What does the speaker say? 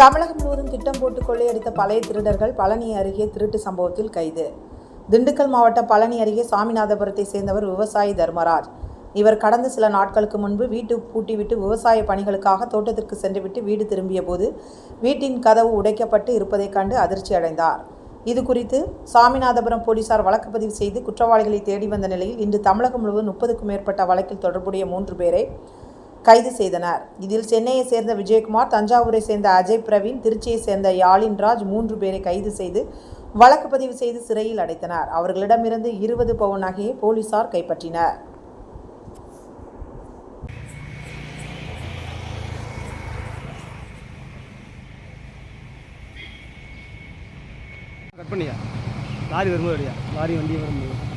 தமிழகம் முழுவதும் திட்டம் போட்டு கொள்ளையடித்த பழைய திருடர்கள் பழனி அருகே திருட்டு சம்பவத்தில் கைது. திண்டுக்கல் மாவட்டம் பழனி அருகே சாமிநாதபுரத்தை சேர்ந்தவர் விவசாயி தர்மராஜ். இவர் கடந்த சில நாட்களுக்கு முன்பு வீட்டு பூட்டிவிட்டு விவசாய பணிகளுக்காக தோட்டத்திற்கு சென்றுவிட்டு வீடு திரும்பிய போது வீட்டின் கதவு உடைக்கப்பட்டு இருப்பதைக் கண்டு அதிர்ச்சி அடைந்தார். இது குறித்து சாமிநாதபுரம் போலீசார் வழக்கு பதிவு செய்து குற்றவாளிகளை தேடி வந்த நிலையில் இன்று தமிழகம் முழுவதும் முப்பதுக்கும் மேற்பட்ட வழக்கில் தொடர்புடைய மூன்று பேரை கைது செய்தனர். இதில் சென்னையை சேர்ந்த விஜயகுமார் தஞ்சாவூரை சேர்ந்த அஜய் பிரவீன் திருச்சியை சேர்ந்த யாழின்ராஜ் மூன்று பேரை கைது செய்து வழக்கு பதிவு செய்து சிறையில் அடைத்தனர். அவர்களிடமிருந்து இருபது பவுன் நகையை போலீசார் கைப்பற்றினர். கட் பண்ணியா? லாரி வரும்போது லாரி வண்டி வரும்போது